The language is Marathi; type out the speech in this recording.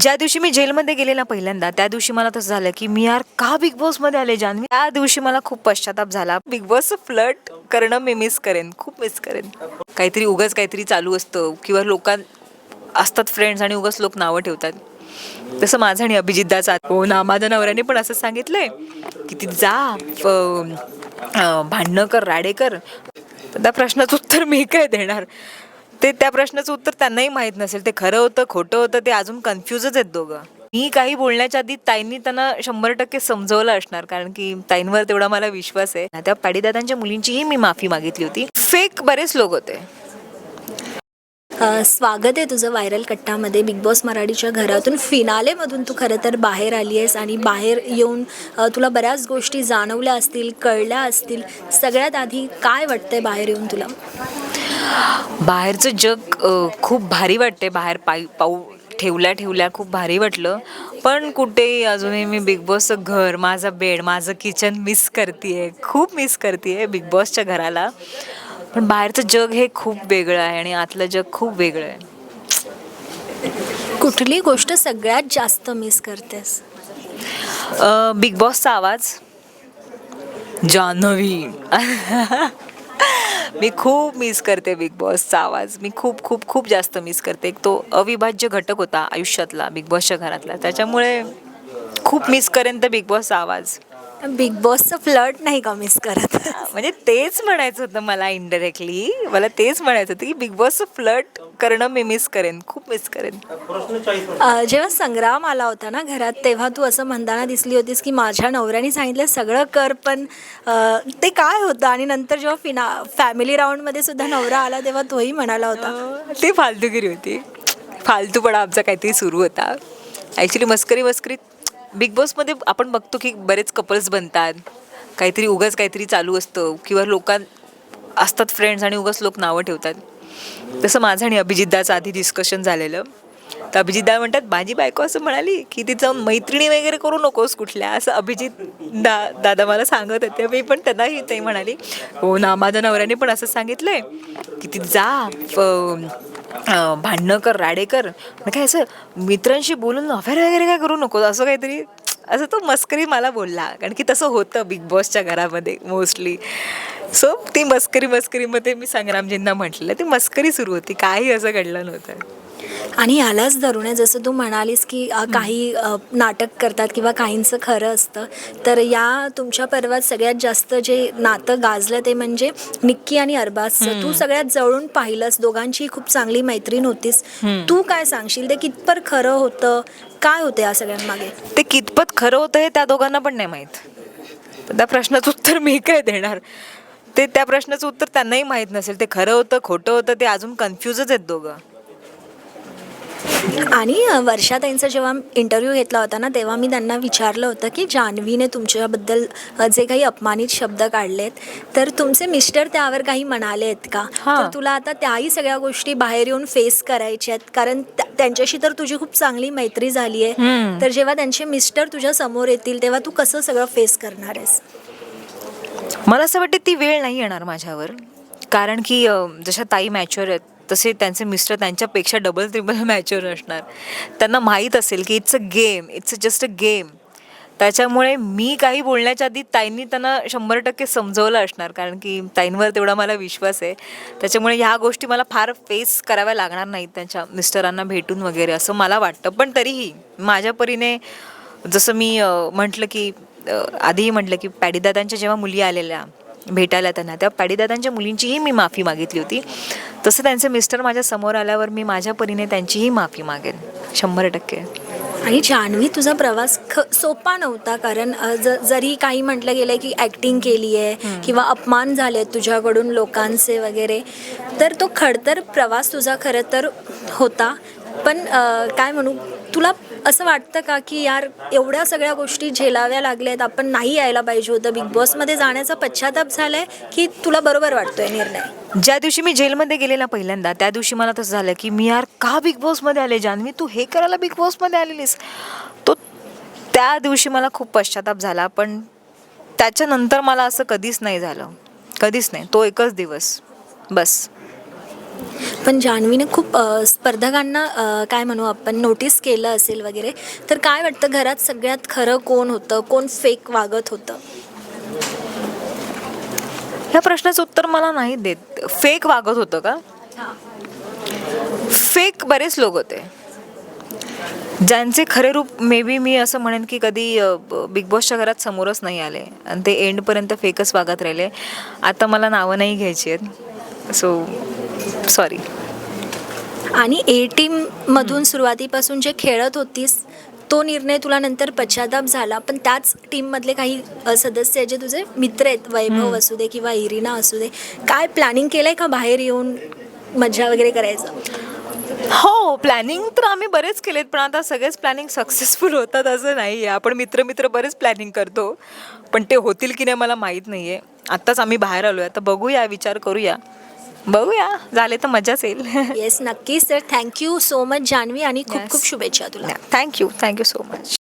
ज्या दिवशी मी जेलमध्ये गेले ना पहिल्यांदा त्या दिवशी मला तसं झालं की मी यार का बिग बॉसमध्ये आले जान्हवी त्या दिवशी मला खूप पश्चाताप झाला. बिग बॉस फ्लट करणं मी मिस करेन खूप मिस करेन. काहीतरी उगाच काहीतरी चालू असतं किंवा लोकां असतात फ्रेंड्स आणि उगाच लोक नावं ठेवतात. तसं माझं आणि अभिजितदाचा हो ना माझ्या नवऱ्याने पण असं सांगितलंय की ती जा भांडणं कर राडे कर. त्या प्रश्नाचं उत्तर मी काय देणार. ते त्या प्रश्नाचं उत्तर त्यांनाही माहीत नसेल. ते खरं होतं खोटं होतं ते अजून कन्फ्युजच आहेत दोघं. मी काही बोलण्याच्या आधी ताईंनी त्यांना शंभर टक्के समजवलं असणार कारण की ताईंवर तेवढा मला विश्वास आहे. त्या पाडीदादांच्या मुलींचीही मी माफी मागितली होती. फेक बरेच लोक होते. स्वागत आहे तुझं व्हायरल कट्टामध्ये. बिग बॉस मराठीच्या घरातून फिनालेमधून तू खरं तर बाहेर आली आहेस आणि बाहेर येऊन तुला बऱ्याच गोष्टी जाणवल्या असतील कळल्या असतील. सगळ्यात आधी काय वाटतंय बाहेर येऊन तुला? बाहेरचं जग खूप भारी वाटते बाहेर पायी पाऊ ठेवल्या ठेवल्या खूप भारी वाटलं. पण कुठेही अजूनही मी बिग बॉसचं घर माझा बेड माझं किचन मिस करते खूप मिस करते बिग बॉसच्या घराला. पण बाहेरचं जग हे खूप वेगळं आहे आणि आतलं जग खूप वेगळं आहे. कुठली गोष्ट सगळ्यात जास्त मिस करतेस? बिग बॉसचा आवाज. जान्हवी. मी खूप मिस करते बिग बॉसचा आवाज. मी खूप खूप खूप जास्त मिस करते. एक तो अविभाज्य घटक होता आयुष्यातला बिग बॉसच्या घरातला. त्याच्यामुळे खूप मिस करेन तर बिग बॉसचा आवाज. बिग बॉसचं फ्लट नाही का मिस करत? म्हणजे तेच म्हणायचं होतं मला इनडायरेक्टली मला तेच म्हणायचं होतं की बिग बॉसचं फ्लट करणं मी मिस करेन खूप मिस करेन. अ, जेव्हा संग्राम आला होता ना घरात तेव्हा तू असं म्हणताना दिसली होतीस की माझ्या नवऱ्याने सांगितलं सगळं कर पण अ, ते काय होतं? आणि नंतर जेव्हा फिना फॅमिली राऊंडमध्ये सुद्धा नवरा आला तेव्हा तोही म्हणाला होता. ती फालतूगिरी होती. फालतूपणा आमचा काहीतरी सुरू होता. ॲक्च्युली मस्करी मस्करी बिग बॉसमध्ये आपण बघतो की बरेच कपल्स बनतात. काहीतरी उगाच काहीतरी चालू असतं किंवा लोकां असतात फ्रेंड्स आणि उगाच लोक नावं ठेवतात. तसं माझं आणि अभिजितदाचं आधी डिस्कशन झालेलं. तर अभिजितदा म्हणतात माझी बायको असं म्हणाली की तिचं मैत्रिणी वगैरे करू नकोस कुठल्या असं अभिजित दा दादा मला सांगत होते. मी पण त्यांनाही ते म्हणाली हो ना माझ्या नवऱ्याने पण असं सांगितलं आहे की ती जा भांडणं राडेकर मग काय असं मित्रांशी बोलून अफेअर वगैरे काय करू नको? असं काहीतरी असं तो मस्करी मला बोलला. कारण की तसं होतं बिग बॉसच्या घरामध्ये मोस्टली. सो ती मस्करी मस्करीमध्ये मी संग्रामजींना म्हटलं ती मस्करी सुरू होती. काही असं घडलं नव्हतं. आणि यालाच धरून आहे. जसं तू म्हणालीस की काही नाटक करतात किंवा काहींचं खरं असतं तर या तुमच्या पर्वात सगळ्यात जास्त जे नातं गाजलं ते म्हणजे निक्की आणि अरबाजचं. तू सगळ्यात जवळून पाहिलंस दोघांची खूप चांगली मैत्रीण होतीस. तू काय सांगशील? ते कितपर खरं होतं? काय होतं या सगळ्यांमागे? ते कितपत खरं होतं हे त्या दोघांना पण नाही माहीत. त्या प्रश्नाचं उत्तर मी काय देणार? ते त्या प्रश्नाचं उत्तर त्यांनाही माहीत नसेल. ते खरं होतं खोटं होतं ते अजून कन्फ्युजच आहेत दोघं. आणि वर्षाताईंचा जेव्हा इंटरव्ह्यू घेतला होता ना तेव्हा मी त्यांना विचारलं होतं की जान्हवीने तुमच्याबद्दल जे काही अपमानित शब्द काढलेत तर तुमचे मिस्टर त्यावर काही म्हणाले आहेत का. तर तुला आता त्याही सगळ्या गोष्टी बाहेर येऊन फेस करायच्या आहेत कारण त्या- त्यांच्याशी तर तुझी खूप चांगली मैत्री झाली आहे. तर जेव्हा त्यांचे मिस्टर तुझ्या समोर येतील तेव्हा तू कसं सगळं फेस करणार आहेस मला असं वाटतं ती वेळ नाही येणार माझ्यावर कारण की जशा ताई मॅच्युअर आहेत तसे त्यांचे मिस्टर त्यांच्यापेक्षा डबल त्रिबल मॅच्युअर असणार. त्यांना माहीत असेल की it's a game it's a just a game त्याच्यामुळे मी काही बोलण्याच्या आधी ताईंनी त्यांना शंभर टक्के समजवलं असणार कारण की ताईंवर तेवढा मला विश्वास आहे. त्याच्यामुळे ह्या गोष्टी मला फार फेस कराव्या लागणार नाहीत त्यांच्या मिस्टरांना भेटून वगैरे असं मला वाटतं. पण तरीही माझ्या परीने जसं मी म्हटलं की आधीही म्हटलं की पॅडीदादांच्या जेव्हा मुली आलेल्या भेटायला त्यांना. त्या पॅडीदादांच्या मुलींचीही मी माफी मागितली होती. तसं त्यांचे मिस्टर माझ्यासमोर आल्यावर मी माझ्या परीने त्यांचीही माफी मागेन. शंभर टक्के. आणि जान्हवी तुझा प्रवास ख सोपा नव्हता कारण ज जरी काही म्हटलं गेलं की ॲक्टिंग केली आहे किंवा अपमान झाले तुझ्याकडून लोकांचे वगैरे तर तो खडतर प्रवास तुझा खरं तर होता. पण काय म्हणू तुला असं वाटतं का की यार एवढ्या सगळ्या गोष्टी झेलाव्या लागल्यात आपण नाही यायला पाहिजे होतं? बिग बॉसमध्ये जाण्याचा पश्चाताप झालाय की तुला बरोबर वाटतोय निर्णय? ज्या दिवशी मी जेलमध्ये गेले ना पहिल्यांदा त्या दिवशी मला तसं झालं की मी यार का बिग बॉसमध्ये आले जान्हवी तू हे करायला बिग बॉसमध्ये आलेलीस. तो त्या दिवशी मला खूप पश्चाताप झाला पण त्याच्यानंतर मला असं कधीच नाही झालं. कधीच नाही. तो एकच दिवस. बस. पण जान्हवीने खूप स्पर्धकांना काय म्हणू आपण नोटीस केलं असेल वगैरे तर काय वाटतं घरात सगळ्यात खरं कोण होतं? कोण फेक वागत होतं? ह्या प्रश्नाचं उत्तर मला नाही देत. फेक वागत होतं का? फेक बरेच लोक होते. ज्यांचे खरे रूप मे बी मी असं म्हणेन की कधी बिग बॉसच्या घरात समोरच नाही आले. आणि ते एंडपर्यंत फेकच वागत राहिले. आता मला नावं नाही घ्यायची आहेत. सो सॉरी आणि ए टीममधून सुरुवातीपासून जे खेळत होतीस तो निर्णय तुला नंतर पश्चाताप झाला. पण त्याच टीममधले काही सदस्य जे तुझे मित्र आहेत वैभव असू दे किंवा इरिना असू दे काय प्लॅनिंग केलं आहे का बाहेर येऊन मजा वगैरे करायचं? हो प्लॅनिंग तर आम्ही बरेच केलेत पण आता सगळेच प्लॅनिंग सक्सेसफुल होतात असं नाही. आहे आपण मित्र मित्र बरेच प्लॅनिंग करतो पण ते होतील की नाही मला माहीत नाही आहे आत्ताच आम्ही बाहेर आलो आहे आता बघूया विचार करूया. बघूया. झाले तर मजाच येईल. येस नक्कीच. तर थँक्यू सो मच जान्हवी आणि खूप Yes. खूप शुभेच्छा तुला. Thank you thank you so much